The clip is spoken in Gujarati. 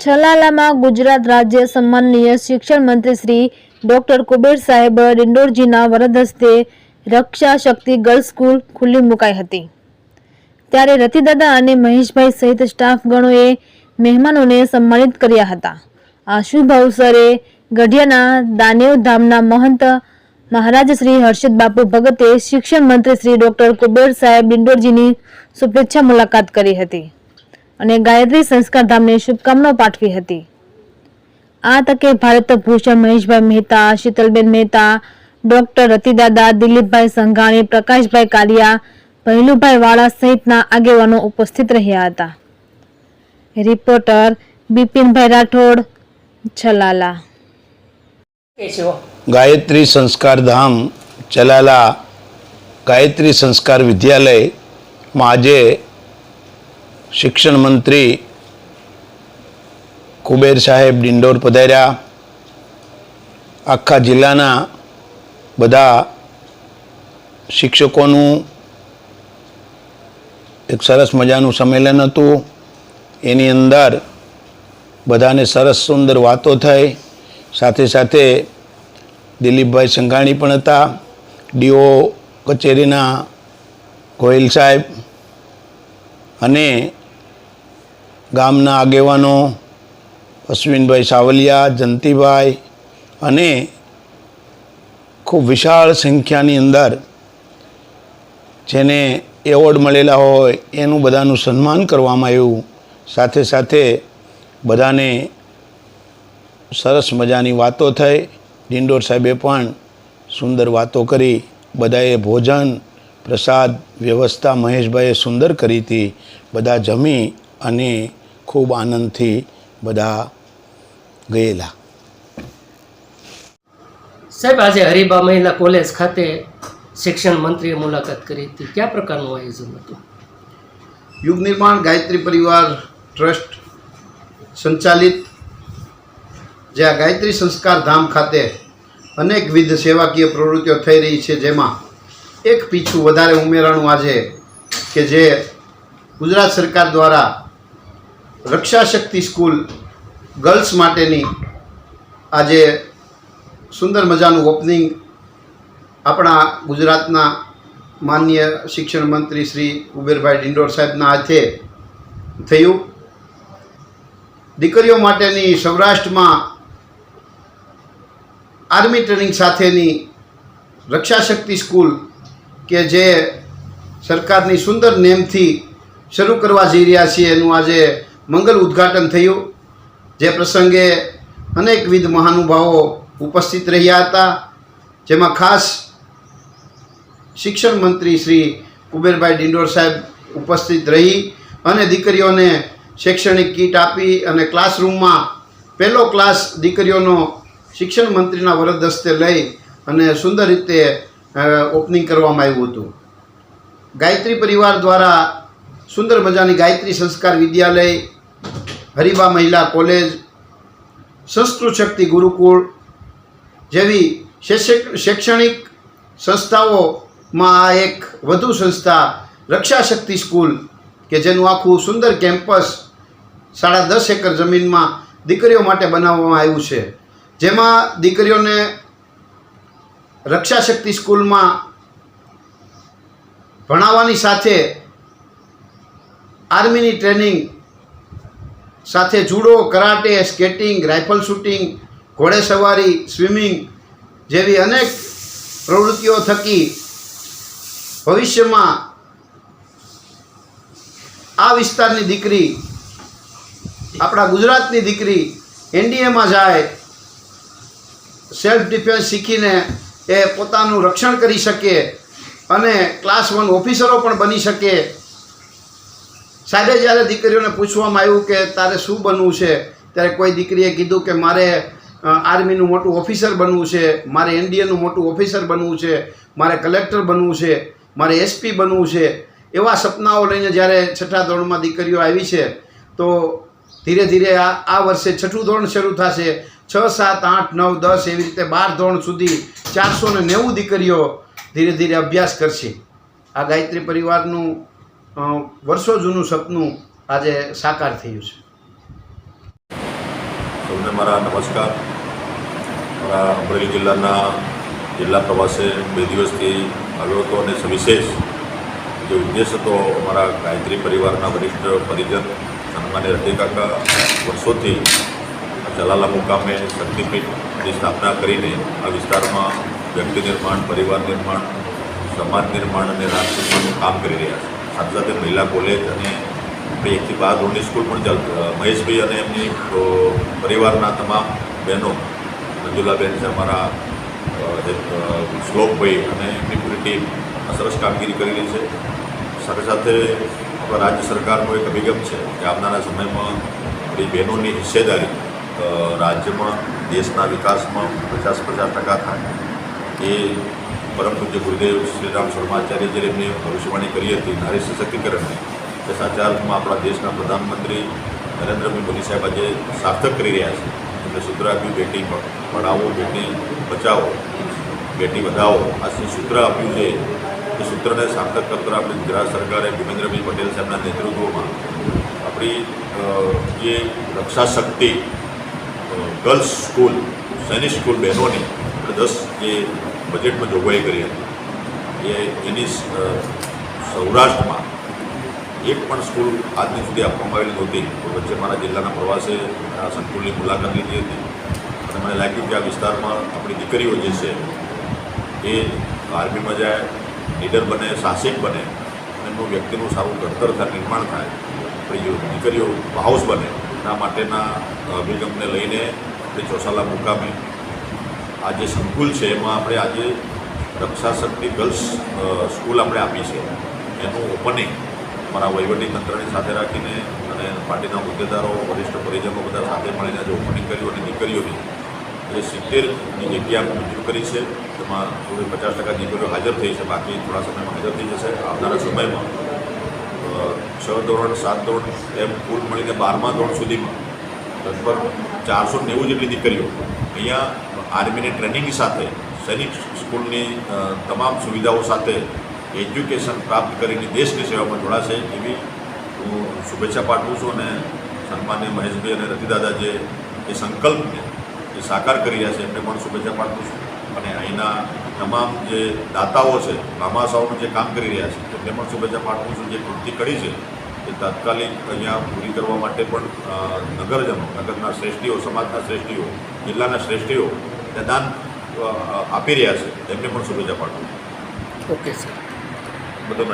છલાલામાં ગુજરાત રાજ્ય સન્માનનીય શિક્ષણ મંત્રી શ્રી ડોક્ટર કુબેર સાહેબ ડિંડોરજીના વરદ હસ્તે રક્ષા શક્તિ ગર્લ્સ સ્કૂલ ખુલ્લી મુકાઈ હતી. ત્યારે રતિદાદા અને મહેશભાઈ સહિત સ્ટાફગણોએ મહેમાનોને સન્માનિત કર્યા હતા. આ શુભ અવસરે ગઢિયાના દાનેવ ધામના મહંત મહારાજ શ્રી હર્ષદ બાપુ ભગતે શિક્ષણ મંત્રી શ્રી ડોક્ટર કુબેર સાહેબ ડિંડોરજીની શુભેચ્છા મુલાકાત કરી હતી. અને ગાયત્રી સંસ્કાર ધામને શુભકામનાઓ પાઠવી હતી. આ તકે ભારત ભૂષણ મહેશભાઈ મહેતા, શીતલબેન મહેતા, ડોક્ટર રતિદાદા, દિલીપભાઈ સંઘાણી, પ્રકાશભાઈ કાલિયા પહેલુભાઈ વાળા સહિતના આગેવાનો ઉપસ્થિત રહ્યા હતા. રિપોર્ટર બિપિનભાઈ રાઠોડ, છલાલા. ગાયત્રી સંસ્કાર ધામ ચલાલા ગાયત્રી સંસ્કાર વિદ્યાલયમાં આજે શિક્ષણ મંત્રી કુબેર સાહેબ ડિંડોર પધાર્યા. આખા જિલ્લાના બધા શિક્ષકોનું એક સરસ મજાનું સંમેલન હતું. એની અંદર બધાને સરસ સુંદર વાતો થઈ. સાથે સાથે દિલીપભાઈ સંઘાણી પણ હતા. ડીઓ કચેરીના ગોયલ સાહેબ અને ગામના આગેવાનો અશ્વિનભાઈ સાવલિયા, જંતીભાઈ અને ખૂબ વિશાળ સંખ્યાની અંદર જેને એવોર્ડ મળેલા હોય એનું બધાનું સન્માન કરવામાં આવ્યું. સાથે સાથે બધાને સરસ મજાની વાતો થઈ. ડિંડોર સાહેબે પણ સુંદર વાતો કરી. બધાએ ભોજન, પ્રસાદ, વ્યવસ્થા મહેશભાઈએ સુંદર કરી હતી. બધા જમી અને ખૂબ આનંદથી બધા ગયેલા. સાહેબ આજે હરિબા મહિલા કોલેજ ખાતે શિક્ષણ મંત્રીએ મુલાકાત કરી હતી. કયા પ્રકારનું આયોજન હતું? યુગ નિર્માણ ગાયત્રી પરિવાર ટ્રસ્ટ સંચાલિત જે આ ગાયત્રી સંસ્કાર ધામ ખાતે અનેકવિધ સેવાકીય પ્રવૃત્તિઓ થઈ રહી છે જેમાં એક પીછું વધારે ઉમેરાણું આજે કે જે ગુજરાત સરકાર દ્વારા રક્ષા શક્તિ સ્કૂલ ગર્લ્સ માટેની આજે સુંદર મજાનું ઓપનિંગ આપણા ગુજરાતના માન્ય શિક્ષણ મંત્રી શ્રી કુબેરભાઈ ડિંડોર સાહેબના હાથે થયું. દીકરીઓ માટેની સૌરાષ્ટ્રમાં આર્મી ટ્રેનિંગ સાથેની રક્ષાશક્તિ સ્કૂલ કે જે સરકારની સુંદર નેમથી શરૂ કરવા જઈ રહ્યા છીએ. એનું આજે મંગલ ઉદ્ઘાટન થયું. જે પ્રસંગે અનેકવિધ મહાનુભાવો ઉપસ્થિત રહ્યા હતા. જેમાં ખાસ શિક્ષણ મંત્રી શ્રી કુબેરભાઈ ડિંડોર સાહેબ ઉપસ્થિત રહી અને દીકરીઓને શૈક્ષણિક કીટ આપી અને ક્લાસરૂમમાં પહેલો ક્લાસ દીકરીઓનો શિક્ષણ મંત્રીના વરદ હસ્તે લઈ અને સુંદર રીતે ઓપનિંગ કરવામાં આવ્યું હતું. ગાયત્રી પરિવાર દ્વારા સુંદર મજાની ગાયત્રી સંસ્કાર વિદ્યાલય હરિબા મહિલા કોલેજ સંસ્કૃત શક્તિ ગુરુકુળ જેવી શૈક્ષણિક સંસ્થાઓમાં આ એક વધુ સંસ્થા, રક્ષા શક્તિ સ્કૂલ, કે જેનું આખું સુંદર કેમ્પસ સાડા દસ એકર જમીનમાં દીકરીઓ માટે બનાવવામાં આવ્યું છે. જેમાં દીકરીઓને રક્ષા શક્તિ સ્કૂલમાં ભણાવવાની સાથે આર્મીની ટ્રેનિંગ સાથે judo, karate, skating, rifle shooting ઘોડેસવારી swimming જેવી અનેક પ્રવૃત્તિઓ થકી ભવિષ્યમાં આ વિસ્તારની દીકરી, આપણા ગુજરાતની દીકરી એનડીએમાં જાય સેલ્ફ ડિફેન્સ શીખીને એ પોતાનું રક્ષણ કરી શકે અને ક્લાસ વન ઓફિસરો પણ બની શકે. સાહેબે જ્યારે દીકરીઓને પૂછવામાં આવ્યું કે તારે શું બનવું છે, ત્યારે કોઈ દીકરીએ કીધું કે મારે આર્મીનું મોટું ઓફિસર બનવું છે, મારે એનડીએનું મોટું ઓફિસર બનવું છે, મારે કલેક્ટર બનવું છે, મારે એસપી બનવું છે, એવા સપનાઓ લઈને જ્યારે છઠ્ઠા ધોરણમાં દીકરીઓ આવી છે, તો ધીરે ધીરે આ આ વર્ષે છઠ્ઠું ધોરણ શરૂ થશે. છ, સાત, આઠ, નવ, દસ એવી રીતે બાર ધોરણ સુધી ચારસો ને નેવું દીકરીઓ ધીરે ધીરે અભ્યાસ કરશે. આ ગાયત્રી પરિવારનું વર્ષો જૂનું સપનું આજે સાકાર થયું છે. સૌને મારા નમસ્કાર. મારા અમરેલી જિલ્લાના જિલ્લા પ્રવાસે બે દિવસથી આવ્યો હતો અને સવિશેષ જે ઉદ્દેશ હતો અમારા ગાયત્રી પરિવારના વરિષ્ઠ પરિજન સન્માન્ય રટી વર્ષોથી જલાલા મુકામે શક્તિપીઠની સ્થાપના કરીને આ વિસ્તારમાં વ્યક્તિ નિર્માણ, પરિવાર નિર્માણ, સમાજ નિર્માણ અને રાષ્ટ્ર કામ કરી રહ્યા છે. સાથે સાથે મહિલા કોલેજ અને આપણે એકથી બાર ધોરણની સ્કૂલ પણ ચાલ મહેશભાઈ અને એમની પરિવારના તમામ બહેનો મંજુલાબેન છે અમારા શ્લોકભાઈ અને એમની પૂરી ટીમ સરસ કામગીરી કરી છે. સાથે સાથે આપણા રાજ્ય સરકારનો એક અભિગમ છે કે આવનારા સમયમાં આપણી બહેનોની હિસ્સેદારી રાજ્યમાં, દેશના વિકાસમાં પચાસ પચાસ ટકા થાય. એ પરમ પૂજ્ય ગુરુદેવ શ્રીરામ શર્માચાર્ય જે એમની ભવિષ્યવાણી કરી હતી, નારી સશક્તિકરણની, તે સાચા અર્થમાં આપણા દેશના પ્રધાનમંત્રી નરેન્દ્રભાઈ મોદી સાહેબ આજે સાર્થક કરી રહ્યા છે. એમને સૂત્ર આપ્યું, બેટી પઢાવો, બેટી બચાવો, બેટી વધાવો. આ સૂત્ર આપ્યું છે, એ સૂત્રને સાર્થક કરતા આપણી ગુજરાત સરકારે ભૂપેન્દ્રભાઈ પટેલ સાહેબના નેતૃત્વમાં આપણી જે રક્ષા શક્તિ ગર્લ્સ સ્કૂલ, સૈનિક સ્કૂલ બહેનોની દસ જે બજેટમાં જોગવાઈ કરી હતી. એ એની સૌરાષ્ટ્રમાં એક પણ સ્કૂલ આજની સુધી આપવામાં આવેલી નહોતી. વચ્ચે મારા જિલ્લાના પ્રવાસે આ સંકુલની મુલાકાત લીધી હતી. અને મને લાગ્યું કે આ વિસ્તારમાં આપણી દીકરીઓ જે છે, એ આર્મીમાં જાય, લીડર બને, સાહસિક બને એમનું વ્યક્તિનું સારું ઘડતર થાય, નિર્માણ થાય. આપણી દીકરીઓ હાઉસ બને, એના માટેના અભિગમને લઈને આપણે ચોસાલા મુકામે આ જે સંકુલ છે, એમાં આપણે આજે રક્ષા ગર્લ્સ સ્કૂલ આપણે આપી છે. એનું ઓપનિંગ મારા વહીવટી તંત્રની સાથે રાખીને અને પાર્ટીના હોદ્દેદારો, વરિષ્ઠ પરિજનો બધા સાથે મળીને આજે ઓપનિંગ કર્યું અને દીકરીઓની જે સિત્તેરની જગ્યા મંજૂર કરી છે. તેમાં થોડી પચાસ ટકા દીકરીઓ હાજર થઈ છે, બાકી થોડા સમયમાં હાજર થઈ જશે. આવનારા સમયમાં છ ધોરણ, સાત ધોરણ એમ કુલ મળીને બારમા ધોરણ સુધીમાં લગભગ ચારસો નેવું જેટલી દીકરીઓ અહીંયા આર્મીની ટ્રેનિંગ સાથે સૈનિક સ્કૂલની તમામ સુવિધાઓ સાથે એજ્યુકેશન પ્રાપ્ત કરીને દેશની સેવામાં જોડાશે એવી હું શુભેચ્છા પાઠવું છું અને સન્માન્ય મહેશભાઈ અને રતિદાદા જે એ સંકલ્પને જે સાકાર કરી રહ્યા છે, એમને પણ શુભેચ્છા પાઠવું છું. અને અહીંના તમામ જે દાતાઓ છે મામાસાઓનું જે કામ કરી રહ્યા છે, એમને પણ શુભેચ્છા પાઠવું છું, જે કૃતિ કરી છે એ તાત્કાલિક અહીંયા પૂરી કરવા માટે પણ નગરજનો નગરના શ્રેષ્ઠીઓ સમાજના શ્રેષ્ઠીઓ જિલ્લાના શ્રેષ્ઠીઓ દાન આપી રહ્યા છે. એમને પણ શુભેચ્છા પાઠવું ઓકે સર બધો